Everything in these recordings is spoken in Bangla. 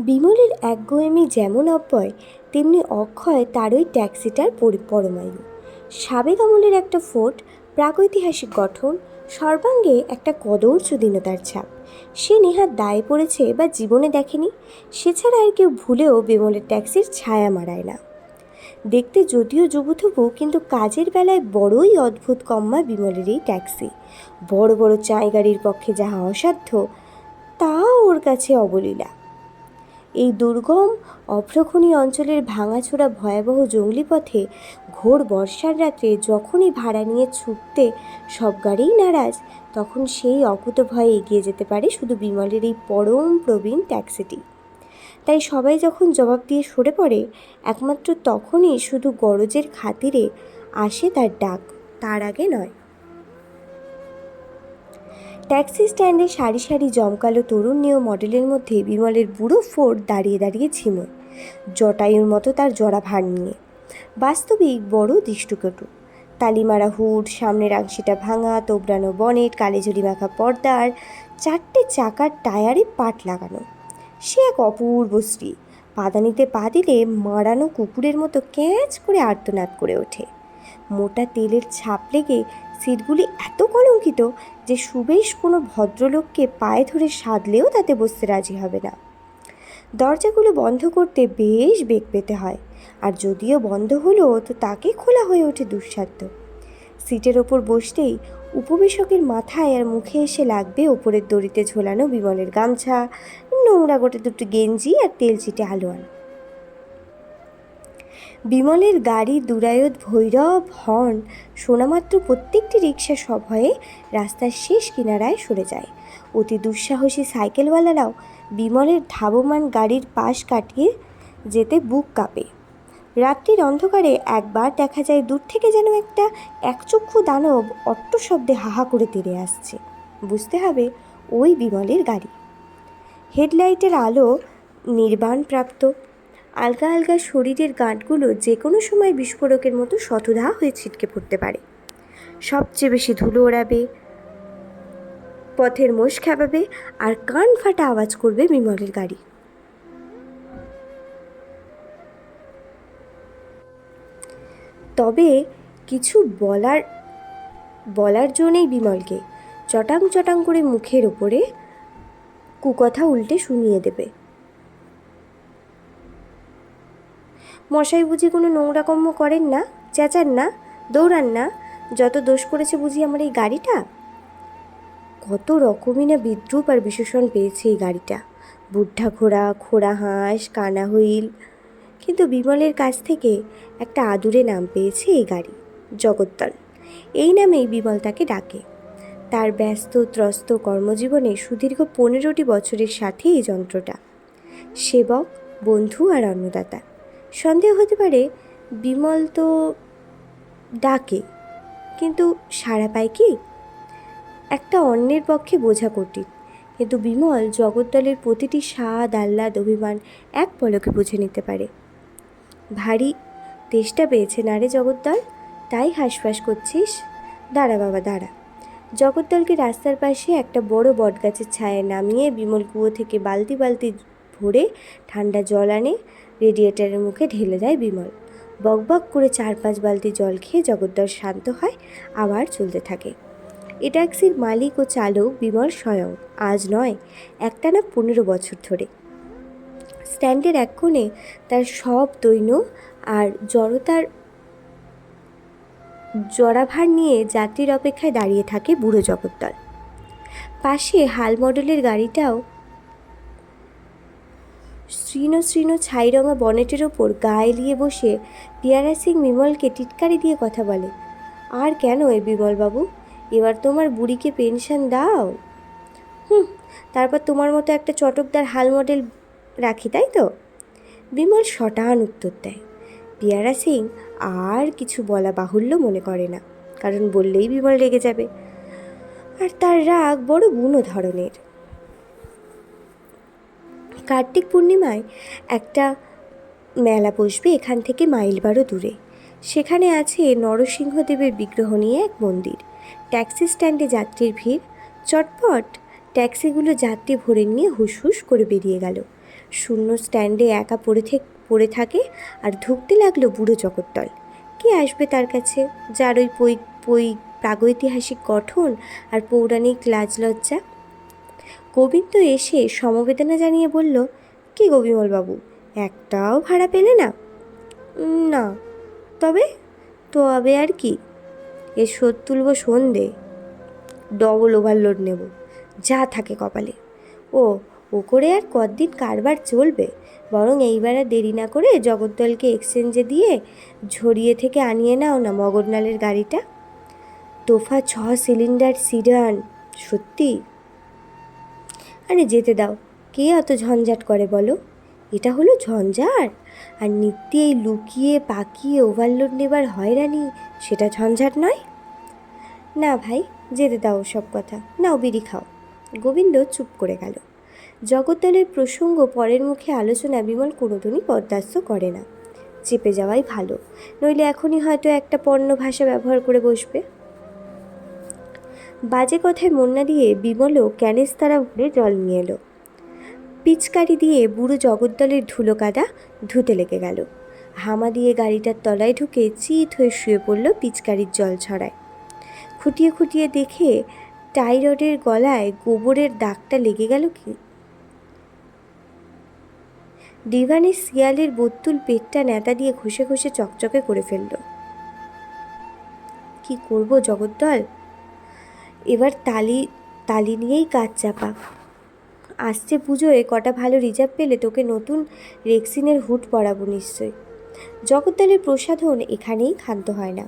বিমলের একগুঁয়েমি যেমন অব্যয়, তেমনি অক্ষয় তারই ট্যাক্সিটার পরি- পরমায়ু সাবেক আমলের একটা ফোর্ট প্রাগৈতিহাসিক গঠন, সর্বাঙ্গে একটা কদর্য দীনতার ছাপ। সে নেহাত দায়ে পড়েছে বা জীবনে দেখেনি, সে ছাড়া আর কেউ ভুলেও বিমলের ট্যাক্সির ছায়া মারায় না। দেখতে যদিও যুবুথুবু কিন্তু কাজের বেলায় বড়ই অদ্ভুত কম্মা বিমলের এই ট্যাক্সি। বড় বড় চাঁই গাড়ির পক্ষে যাহা অসাধ্য, তাও ওর কাছে অবলীলা। এই দুর্গম অভ্রখনি অঞ্চলের ভাঙাচোরা ভয়াবহ জঙ্গলি পথে ঘোর বর্ষার রাত্রে যখনই ভাড়া নিয়ে ছুটতে সব গাড়িই নারাজ, তখন সেই অকুত ভয়ে এগিয়ে যেতে পারে শুধু বিমলের এই পরম প্রবীণ ট্যাক্সিটি তাই সবাই যখন জবাব দিয়ে সরে পড়ে, একমাত্র তখনই শুধু গরজের খাতিরে আসে তার ডাক, তার আগে নয়। ট্যাক্সি স্ট্যান্ডে সারি সারি জমকালো তরুণ তরুণীয় মডেলের মধ্যে বিমলের বুড়ো ফোর্ড দাঁড়িয়ে দাঁড়িয়ে ঝিমোয়। জটায়ুর মতো তার জড়া ভার নিয়ে। বাস্তবিক বড় দৃষ্টকটু তালিমারা হুড সামনের আংশিটা ভাঙা, তোবড়ানো বনেট কালেঝুরি মাখা পর্দার চারটে চাকার টায়ারে পাট লাগানো। সে এক অপূর্ব স্ত্রী। পাদানিতে পা দিলে মারানো কুকুরের মতো ক্যাঁচ করে আর্তনাদ করে ওঠে। মোটা তেলের ছাপ লেগে সিটগুলি এত কলঙ্কিত যে সুবেশ কোনো ভদ্রলোককে পায়ে ধরে সাধলেও তাতে বসতে রাজি হবে না। দরজাগুলো বন্ধ করতে বেশ বেগ পেতে হয়, আর যদিও বন্ধ হলো তো তাকে খোলা হয়ে ওঠে দুঃসাধ্য। সিটের ওপর বসতেই উপবেশকের মাথায় আর মুখে এসে লাগবে ওপরের দড়িতে ঝোলানো বিমলের গামছা, নোংরা গোটে দুটো গেঞ্জি আর তেল চিটে আলোয়ান। বিমলের গাড়ি দুরায়ত ভৈরব হর্ন শোনামাত্র প্রত্যেকটি রিক্সা সভয়ে রাস্তার শেষ কিনারায় সরে যায়। অতি দুঃসাহসী সাইকেলওয়ালারাও বিমলের ধাবমান গাড়ির পাশ কাটিয়ে যেতে বুক কাঁপে। রাত্রির অন্ধকারে একবার দেখা যায় দূর থেকে যেন একটা একচক্ষু দানব অট্ট শব্দে হাহা করে তেড়ে আসছে। বুঝতে হবে ওই বিমলের গাড়ি। হেডলাইটের আলো নির্বাণপ্রাপ্ত। আলগা আলগা শরীরের গাঁটগুলো যে কোনো সময় বিস্ফোরকের মতো শতধা হয়ে ছিটকে পড়তে পারে। সবচেয়ে বেশি ধুলো ওড়াবে, পথের মোষ খেপাবে আর কান ফাটা আওয়াজ করবে বিমলের গাড়ি। তবে কিছু বলার বলার জন্যেই বিমলকে। চটাং চটাং করে মুখের ওপরে কুকথা উল্টে শুনিয়ে দেবে। মশাই বুঝি কোনো নোংরা কর্ম করেন না? চেঁচান না? দৌড়ান না? যত দোষ করেছে বুঝি আমার এই গাড়িটা? কত রকমই না বিদ্রুপ আর বিশেষণ পেয়েছে এই গাড়িটা। বুদ্ধা ঘোড়া, খোড়া হাঁস, কানা হুইল। কিন্তু বিমলের কাছ থেকে একটা আদুরে নাম পেয়েছে এই গাড়ি, জগত্তল। এই নামেই বিমল তাকে ডাকে। তার ব্যস্ত, ত্রস্ত কর্মজীবনে সুদীর্ঘ পনেরোটি বছরের সাথে এই যন্ত্রটা। সেবক, বন্ধু আর অন্নদাতা। সন্দেহ হতে পারে বিমল তো ডাকে, কিন্তু সাড়া পায় কি? একটা অন্যের পক্ষে বোঝা কঠিন, কিন্তু বিমল জগদ্দলের প্রতিটি স্বাদ, আহ্লাদ, অভিমান এক পলকে বুঝে নিতে পারে। ভারী তেষ্টা পেয়েছে না রে জগদ্দল? তাই হাঁসফাঁস করছিস? দাঁড়া বাবা, দাঁড়া। জগদ্দলকে রাস্তার পাশে একটা বড় বটগাছের ছায়ায় নামিয়ে বিমল কুয়ো থেকে বালতি বালতি ভরে ঠান্ডা জল আনে রেডিয়েটারের মুখে ঢেলে দেয় বিমল। বকবক করে চার পাঁচ বালতি জল খেয়ে জগদ্দল শান্ত হয়, আবার চলতে থাকে। এ ট্যাক্সির মালিক ও চালক বিমল স্বয়ং, আজ নয়, একটানা পনেরো বছর ধরে। স্ট্যান্ডের এক কোণে তার সব দৈন্য আর জড়তার জরাভার নিয়ে যাত্রীর অপেক্ষায় দাঁড়িয়ে থাকে বুড়ো জগদ্দল। পাশে হাল মডেলের গাড়িটাও শৃণ শৃণ ছাইরঙা বনেটের ওপর গা এলিয়ে বসে পিয়ারা সিং বিমলকে টিটকারি দিয়ে কথা বলে, আর কেন এ বিমলবাবু? এবার তোমার বুড়িকে পেনশন দাও। হুম, তারপর তোমার মতো একটা চটকদার হাল মডেল রাখি, তাই তো? বিমল শটান উত্তর দেয়, পিয়ারা সিং, আর কিছু বলা বাহুল্য মনে করে না, কারণ বললেই বিমল রেগে যাবে। আর তার রাগ বড় বুনো ধরনের কার্তিক পূর্ণিমায় একটা মেলা বসবে এখান থেকে মাইল বারো দূরে। সেখানে আছে নরসিংহদেবের বিগ্রহ নিয়ে এক মন্দির। ট্যাক্সি স্ট্যান্ডে যাত্রীর ভিড়। চটপট ট্যাক্সিগুলো যাত্রী ভরে নিয়ে হুস হুস করে বেরিয়ে গেল। শূন্য স্ট্যান্ডে একা পড়ে পড়ে থাকে আর ধুঁকতে লাগল বুড়ো জগদ্দল। কে আসবে তার কাছে? যার ওই পৈ পৈ, প্রাগৈতিহাসিক গঠন আর পৌরাণিক লাজলজ্জা? গোবিন্দ এসে সমবেদনা জানিয়ে বলল, কি গোবিমলবাবু একটাও ভাড়া পেলে না? না। তবে তো তবে আর কি? এ শোধ তুলব সন্ধে। ডবল ওভারলোড নেব। যা থাকে কপালে। ও ও করে আর কদিন কারবার চলবে? বরং এইবার আর দেরি না করে জগদ্দলকে এক্সচেঞ্জে দিয়ে ঝরিয়ে থেকে আনিয়ে নাও না মগরনালের গাড়িটা? তোফা ছ সিলিন্ডার সিডান সত্যি? আরে যেতে দাও। কে অত ঝঞ্ঝাট করে বলো? এটা হলো ঝঞ্ঝাট। আর নিত্য এই লুকিয়ে, পাকিয়ে ওভারলোড নেবার হয়রানি, সেটা ঝঞ্ঝাট নয়? না ভাই, যেতে দাও সব কথা। নাও বিড়ি খাও। গোবিন্দ চুপ করে গেল। জগদ্দলের প্রসঙ্গ পরের মুখে আলোচনা বিমল কোনোদিনই বরদাস্ত করে না। চেপে যাওয়াই ভালো। নইলে এখনই হয়তো একটা পণ্য ভাষা ব্যবহার করে বসবে। বাজে কথায় মন না দিয়ে বিমলও ক্যানেস্তারা ভরে জল নিয়ে এলো। পিচকারি দিয়ে বুড়ো জগদ্দলের ধুলো কাদা ধুতে লেগে গেল। হামা দিয়ে গাড়িটার তলায় ঢুকে চিত হয়ে শুয়ে পড়ল পিচকারির জল ছড়ায়। খুঁটিয়ে খুঁটিয়ে দেখে টাইরডের গলায় গোবরের দাগটা লেগে গেল কি? ডিভানের শিয়ালের বত্তুল পেটটা নেতা দিয়ে ঘষে ঘষে চকচকে করে ফেলল। কি করব জগদ্দল? এবার তালি তালি নিয়েই কাজ চাপা। আসছে পুজোয় কটা ভালো রিজার্ভ পেলে তোকে নতুন রেক্সিনের হুট পরাবো নিশ্চয়। জগদ্দলের প্রসাধন এখানেই ক্ষান্ত হয় না।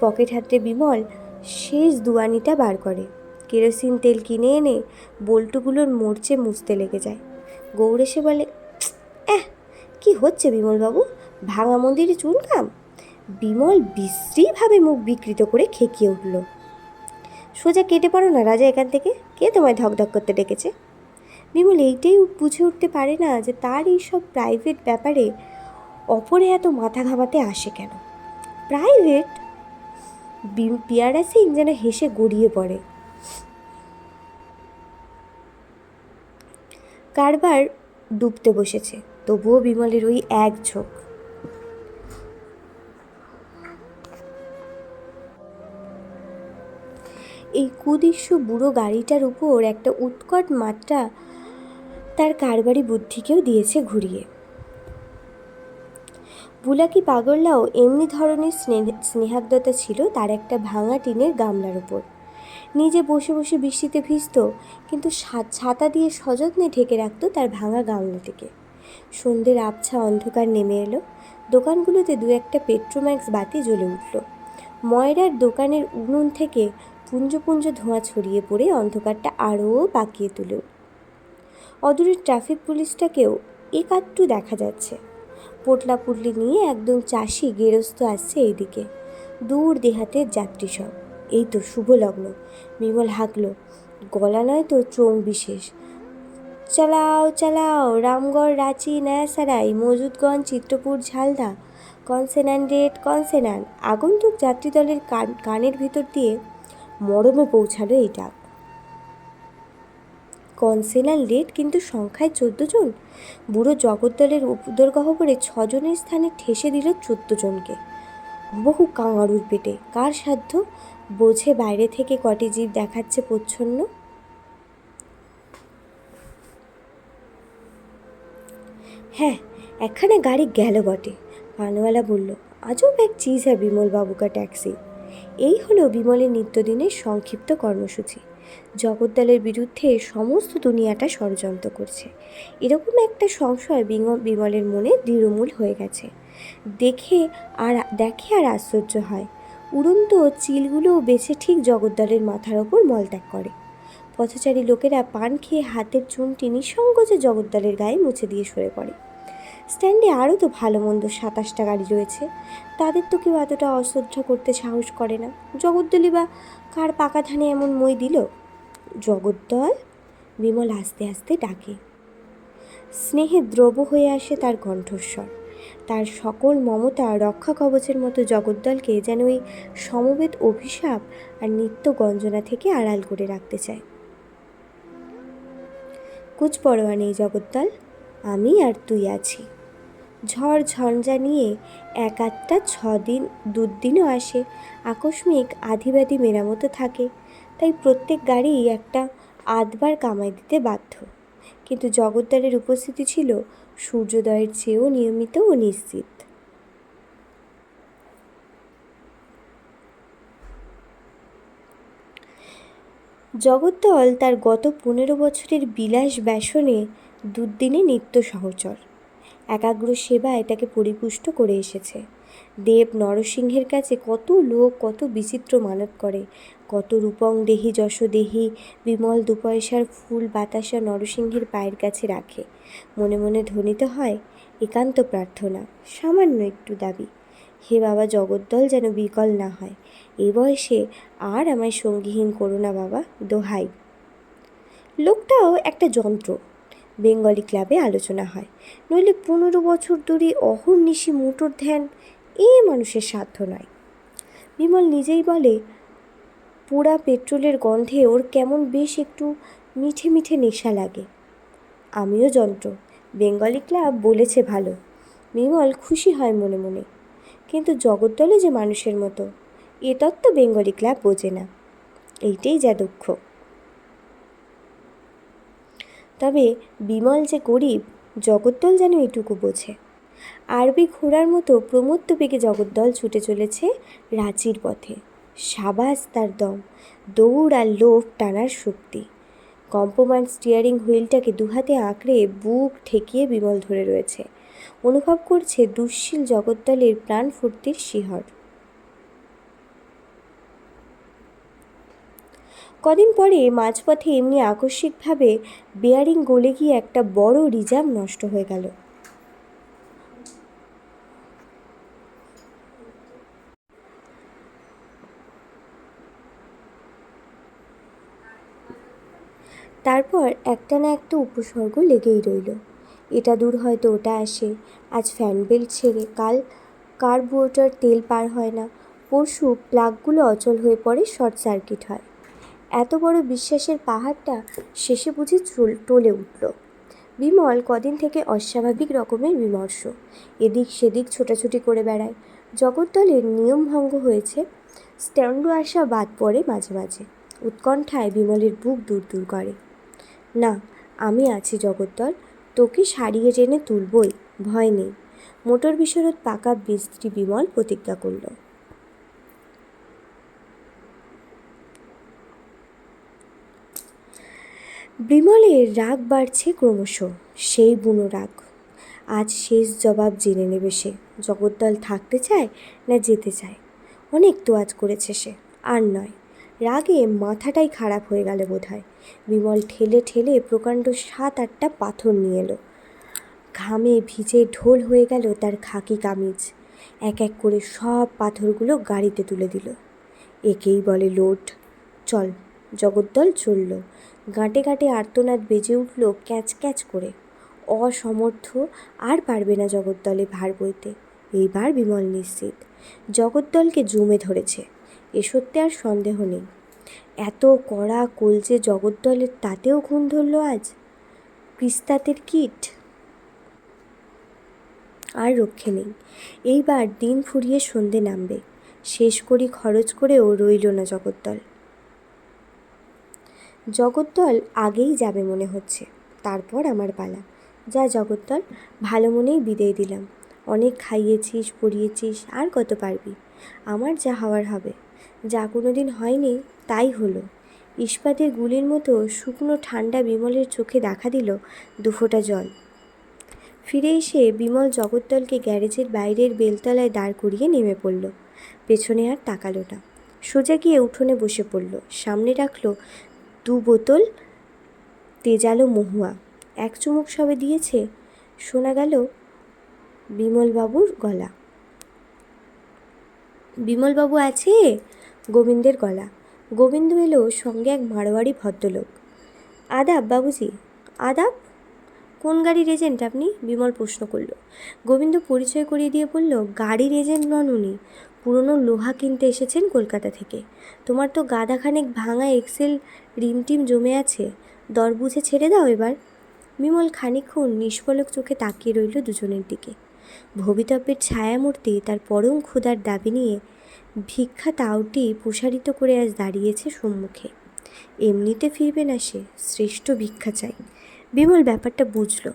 পকেট হাতে বিমল শেষ দুয়ানিটা বার করে। কেরোসিন তেল কিনে এনে বল্টুগুলোর মরচে মুছতে লেগে যায়। গৌর এসে বলে, এহ, কি হচ্ছে বিমলবাবু? ভাঙা মন্দিরে চুনকাম? বিমল বিশ্রীভাবে মুখ বিকৃত করে খেকিয়ে উঠল। সোজা কেটে পড়ো না, রাজা এখান থেকে। কে তোমায় ধকধক করতে ডেকেছে? বিমল এইটাই বুঝে উঠতে পারে না যে তার এইসব প্রাইভেট ব্যাপারে অপরে এত মাথা ঘামাতে আসে কেন? প্রাইভেট পিয়ারা সিং যেন হেসে গড়িয়ে পড়ে। কারবার ডুবতে বসেছে, তবুও বিমলের ওই এক ঝোঁক। এই কুদৃশ্য বুড়ো গাড়িটার উপর একটা উৎকট মাত্রা তার কারবারি বুদ্ধিকেও দিয়েছে ঘুরিয়ে। বুলাকি পাগল্লাও এমনি ধরনের স্নেহ স্নেহাগ্ধতা ছিল তার একটা ভাঙা টিনের গামলার উপর। নিজে বসে বসে বৃষ্টিতে ভিজত, কিন্তু ছাতা দিয়ে সযত্নে ঢেকে রাখত তার ভাঙা গামলাটিকে। সন্ধ্যের আবছা অন্ধকার নেমে এলো, দোকানগুলোতে দু একটা পেট্রোম্যাক্স বাতি জ্বলে উঠল। ময়রার দোকানের উনুন থেকে পুঞ্জ পুঞ্জ ধোঁয়া ছড়িয়ে পড়ে অন্ধকারটা আরও পাকিয়ে তুলল। অদূরের ট্রাফিক পুলিশটাকেও একাত্তু দেখা যাচ্ছে। পোটলা পুটলি নিয়ে একদম চাষি গেরস্ত আসছে এইদিকে। দূর দেহাতের যাত্রী সব। এই তো শুভ লগ্ন বিমল হাঁকলো, গলা নয় তো চোং বিশেষ। চালাও চালাও, রামগড়, রাঁচি নয়াসারাই মজুদগঞ্জ চিত্রপুর, ঝালদা কনসেনান্ডেড কনসেনান। আগন্তুক যাত্রী দলের কান, কানের ভিতর দিয়ে মরমে পৌঁছালো এই ডাক। কনসেনাল লেট কিন্তু সংখ্যায় চোদ্দ জন? বুড়ো জগদ্দলের উদর গহ্বরে ছজনের স্থানে ঠেসে দিল চোদ্দ জনকে। বহু কাঙারুর পেটে। কার সাধ্য? বোঝে বাইরে থেকে কটি জীব দেখাচ্ছে প্রচ্ছন্ন। হ্যাঁ একখানে গাড়ি গেল বটে, পানওয়ালা বলল। আজব এক চিজ হ্যাঁ বিমল ট্যাক্সি। এই হলো বিমলের নিত্যদিনের সংক্ষিপ্ত কর্মসূচি। জগদ্দলের বিরুদ্ধে সমস্ত দুনিয়াটা ষড়যন্ত্র করছে। এরকম একটা সংশয় বিম- বিমলের মনে দৃঢ়মূল হয়ে গেছে। দেখে আর দেখে আর আশ্চর্য হয়। উড়ন্ত চিলগুলো বেছে ঠিক জগদ্দলের মাথার ওপর মলত্যাগ করে। পথচারী লোকেরা পান খেয়ে হাতের চুনটি নিঃসংকোচে জগদ্দলের গায়ে মুছে দিয়ে সরে পড়ে। স্ট্যান্ডে আরও তো ভালো মন্দ সাতাশটা গাড়ি রয়েছে। তাদের তো কেউ এতটা অশ্রদ্ধা করতে সাহস করে না। জগদ্দলি বা কার পাকা ধানে এমন মই দিল? জগদ্দল? বিমল আস্তে আস্তে ডাকে। স্নেহে দ্রব হয়ে আসে তার কণ্ঠস্বর। তার সকল মমতা রক্ষা কবচের মতো জগদ্দলকে যেন ওই সমবেত অভিশাপ আর নিত্য গঞ্জনা থেকে আড়াল করে রাখতে চায়। কুচ পরোয়া নেই জগদ্দল, আমি আর তুই আছি। ঝড় ঝঞ্ঝা নিয়ে এক আধটা ছ দিন দুদিনও আসে। আকস্মিক আধিবাদি মেরামতো থাকে। তাই প্রত্যেক গাড়ি একটা আধবার কামাই দিতে বাধ্য। কিন্তু জগদ্দারের উপস্থিতি ছিল সূর্যোদয়ের চেয়েও নিয়মিত ও নিশ্চিত। জগদ্দল তার গত পনেরো বছরের বিলাস ব্যসনে দুদিনে নিত্য সহচর। একাগ্র সেবা এটাকে পরিপুষ্ট করে এসেছে। দেব নরসিংহের কাছে কত লোক, কত বিচিত্র মানত করে। কত রূপং দেহি যশ দেহি, বিমল দুপয়সার ফুল বাতাসা নরসিংহের পায়ের কাছে রাখে। মনে মনে ধ্বনিত হয়, একান্ত প্রার্থনা, সামান্য একটু দাবি। হে বাবা, জগদ্দল যেন বিকল না হয়। এ বয়সে আর আমায় সঙ্গীহীন করো না বাবা, দোহাই। লোকটাও একটা যন্ত্র বেঙ্গলি ক্লাবে আলোচনা হয়। নইলে পনেরো বছর ধরে অহর্নিশি মোটর ধ্যান এ মানুষের সাধ্য নয়। বিমল নিজেই বলে, পোড়া পেট্রোলের গন্ধে ওর কেমন বেশ একটু মিঠে মিঠে নেশা লাগে। আমিও যন্ত্র, বেঙ্গলি ক্লাব বলেছে ভালো। বিমল খুশি হয় মনে মনে। কিন্তু জগদ্দলে যে মানুষের মতো, এ তত্ত্ব বেঙ্গলি ক্লাব বোঝে না। এইটাই যা দুঃখ। তবে বিমল যে গরিব, জগদ্দল যেন এটুকু বোঝে। আরবি ঘোড়ার মতো প্রমত্ত বেগে জগদ্দল ছুটে চলেছে রাঁচির পথে। সাবাস তার দম, দৌড় আর লোভ টানার শক্তি। কম্পমান স্টিয়ারিং হুইলটাকে দুহাতে আঁকড়ে বুক ঠেকিয়ে বিমল ধরে রয়েছে। অনুভব করছে দুশ্শীল জগদ্দলের প্রাণ ফুর্তির শিহর। কদিন পরে মাঝপথে এমনি আকস্মিকভাবে বেয়ারিং গলে গিয়ে একটা বড় রিজার্ভ নষ্ট হয়ে গেল। তারপর একটা না একটা উপসর্গ লেগেই রইল। এটা দূর হয়তো ওটা আসে। আজ ফ্যান বেল্ট ছেড়ে কাল কার্বোরেটর তেল পার হয় না। পরশু প্লাগগুলো অচল হয়ে পড়ে শর্ট সার্কিট হয়। এত বড় বিশ্বাসের পাহাড়টা শেষে বুঝি টলে উঠল। বিমল কদিন থেকে অস্বাভাবিক রকমের বিমর্ষ। এদিক সেদিক ছোটাছুটি করে বেড়ায়। জগদ্দলের নিয়ম ভঙ্গ হয়েছে। স্ট্যান্ডু আসা বাদ পড়ে মাঝে মাঝে। উৎকণ্ঠায় বিমলের বুক দূর দূর করে। না, আমি আছি জগদ্দল। তোকে সারিয়ে টেনে তুলবই। ভয় নেই। মোটর বিশরদ পাকা বিস্ত্রী বিমল প্রতিজ্ঞা করল। বিমলের রাগ বাড়ছে ক্রমশ, সেই বুনো রাগ। আজ শেষ জবাব জেনে নেবে সে, জগদ্দল থাকতে চায় না যেতে চায়। অনেক তো আজ করেছে সে, আর নয়, রাগে মাথাটাই খারাপ হয়ে গেল বোধ হয় বিমল ঠেলে ঠেলে প্রকাণ্ড সাত আটটা পাথর নিয়ে এলো। ঘামে ভিজে ঢোল হয়ে গেল তার খাকি কামিজ। এক এক করে সব পাথরগুলো গাড়িতে তুলে দিল। একেই বলে লোড। চল, জগদ্দল চলল। গাঁটে গাঁটে আর্তনাদ বেজে উঠল ক্যাচ ক্যাচ করে। অসমর্থ আর পারবে না জগদ্দলে ভার বইতে। এইবার বিমল নিশ্চিত। জগদ্দলকে জুমে ধরেছে। এ সত্যি আর সন্দেহ নেই। এত কড়া কলজে জগদ্দলের তাতেও ঘুম ধরল আজ। ক্রিস্তাতের কিট। আর রক্ষে নেই। এইবার দিন ফুরিয়ে সন্ধে নামবে। শেষ করি খরচ করেও রইল না জগদ্দল। জগদ্দল আগেই যাবে মনে হচ্ছে। তারপর আমার পালা। যা জগদ্দল, ভালো মনেই বিদেয় দিলাম। অনেক খাইয়েছিস, পড়িয়েছিস, আর কত পারবি। আমার যা হওয়ার হবে। যা কোনো দিন হয়নি, তাই হলো। ইস্পাতের গুলির মতো শুকনো ঠান্ডা বিমলের চোখে দেখা দিল দুফোঁটা জল। ফিরে এসে বিমল জগদ্দলকে গ্যারেজের বাইরের বেলতলায় দাঁড় করিয়ে নেমে পড়ল। পেছনে আর তাকালো না। সোজা গিয়ে উঠোনে বসে পড়ল। সামনে রাখল দু বোতল তেজালো মহুয়া। এক চুমুক সবে দিয়েছে, শোনা গেল বিমলবাবুর গলা। বিমলবাবু আছে? গোবিন্দের গলা। গোবিন্দ এলো সঙ্গে এক মারোয়ারি ভদ্রলোক। আদাব বাবুজি, আদাব? কোন গাড়ির এজেন্ট আপনি? বিমল প্রশ্ন করল। গোবিন্দ পরিচয় করিয়ে দিয়ে বলল, গাড়ির এজেন্ট নন উনি। পুরনো লোহা কিনতে এসেছেন কলকাতা থেকে। তোমার তো গাদাখানেক ভাঙা এক্সেল রিমটিম জমে আছে। দর বুঝে ছেড়ে দাও এবার। বিমল খানিকক্ষণ নিষ্ফলক চোখে তাকিয়ে রইল দুজনের দিকে। ভবিতব্যের ছায়ামূর্তি তার পরম ক্ষুধার দাবি নিয়ে ভিক্ষা তাওটি প্রসারিত করে আজ দাঁড়িয়েছে সম্মুখে। এমনিতে ফিরবে না সে, শ্রেষ্ঠ ভিক্ষা চাই। বিমল ব্যাপারটা বুঝল।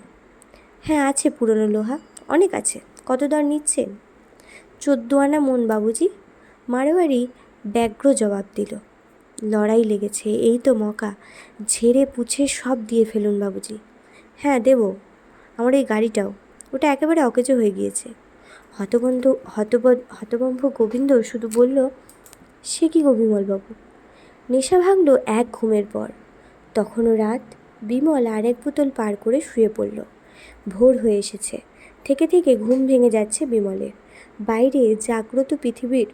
হ্যাঁ আছে পুরনো লোহা। অনেক আছে। কত দর নিচ্ছেন? চোদ্দ আনা মন বাবুজি মারোয়ারি ব্যগ্র জবাব দিল। লড়াই লেগেছে, এই তো মকা, ঝেড়ে পুছে সব দিয়ে ফেলুন বাবুজি। হ্যাঁ দেব, আমার এই গাড়িটাও, ওটা একেবারে অকেজো হয়ে গিয়েছে। হতবন্ধ, হতব, হতবম্ভ গোবিন্দ শুধু বলল, সে কি গো বিমলবাবু নেশা ভাঙল এক ঘুমের পর। তখনও রাত বিমল আর এক বোতল পার করে শুয়ে পড়ল। ভোর হয়ে এসেছে, থেকে থেকে ঘুম ভেঙে যাচ্ছে বিমলের। বাইরে জাগ্রত পৃথিবীর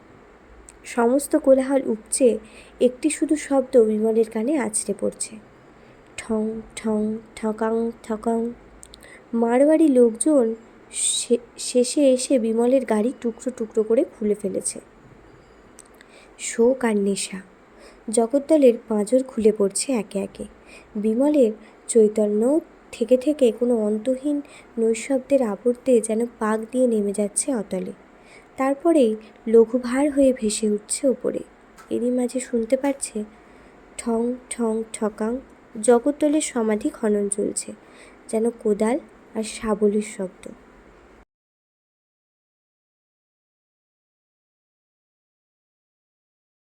সমস্ত কোলাহল উপচে একটি শুধু শব্দ বিমলের কানে আছড়ে পড়ছে। ঠং ঠং, ঠকাং ঠকাং। মারোয়ারি লোকজন শেষে এসে বিমলের গাড়ি টুকরো টুকরো করে খুলে ফেলেছে। শোক আর নেশা। জগদ্দলের পাঁজর খুলে পড়ছে একে একে। বিমলের চৈতন্য থেকে থেকে কোনো অন্তহীন নৈশব্দের আবর্তে যেন পাক দিয়ে নেমে যাচ্ছে অতলে। তারপরেই লঘুভার হয়ে ভেসে উঠছে ওপরে এরই মাঝে শুনতে পারছে, ঠং ঠং, ঠকাং, জগদ্দলের সমাধি খনন চলছে, যেন কোদাল আর শাবলের শব্দ।